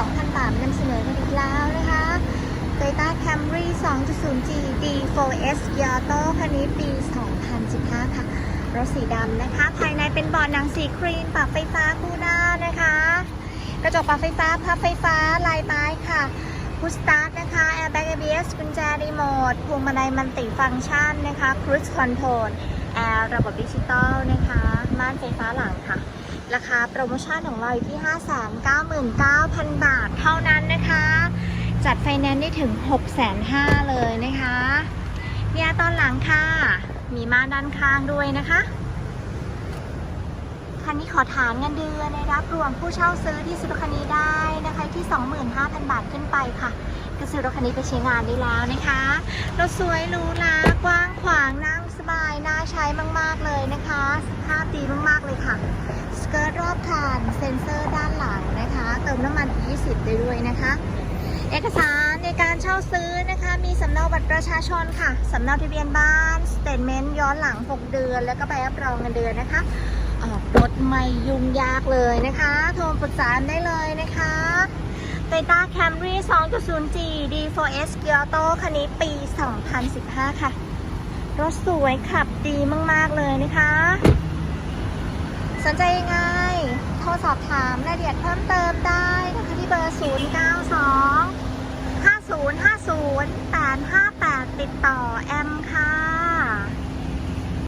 2,000 บาทนำเสนอกันอีกแล้วนะคะ Toyota Camry 2.0G D4S Yato คันนี้ปี 2015 ค่ะ รถสีดำนะคะ ภายในเป็นบอดหนังสีครีมปรับไฟฟ้าคู่หน้านะคะ กระจกปรับไฟฟ้าพับไฟฟ้าลายไม้ค่ะพุชสตาร์ทนะคะแอร์แบ็กเอบีกุญแจรีโมทพวงมาลัยมันติฟังก์ชันนะคะครูซคอนโทรลแอร์ระบบดิจิตอลนะคะ ม่านไฟฟ้าหลังค่ะ ราคาโปรโมชั่นของเราอยู่ที่ 599,000 บาทเท่านั้นนะคะ จัดไฟแนนซ์ได้ถึง 6,500,000เลยนะคะเนี่ยตอนหลังค่ะ มีมาด้านข้างด้วยนะคะ คันนี้ขอฐานเงินเดือนในรับรวมผู้เช่าซื้อที่ซื้อรคันนี้ได้นะคะที่ 25,000 บาทขึ้นไปค่ะก็ซื้อรถคันนี้ไปใช้งานได้แล้วนะคะ รถสวยหรูหรากว้างขวางนั่งสบาย น่าใช้มาก ๆ เลยนะคะ สภาพดีมาก ๆ เลยค่ะ เกิร์ตรอบคันเซ็นเซอร์ด้านหลังนะคะ เติมน้ำมัน20ได้ด้วยนะคะ เอกสารในการเช่าซื้อนะคะ มีสำเนาบัตรประชาชนค่ะสำเนาทะเบียนบ้านสเตทเมนต์ย้อนหลัง 6 เดือน แล้วก็ใบรับรองเงินเดือนนะคะออกรถไม่ยุ่งยากเลยนะคะ โทรปรึกษาได้เลยนะคะ Toyota Camry 2.0G D4S Kyoto คันนี้ปี 2015 ค่ะ รถสวยขับดีมาก ๆ เลยนะคะ สนใจยังไง รสอบถามรายละเอียดเพิ่มเติมได้นะคะที่เบอร์ 09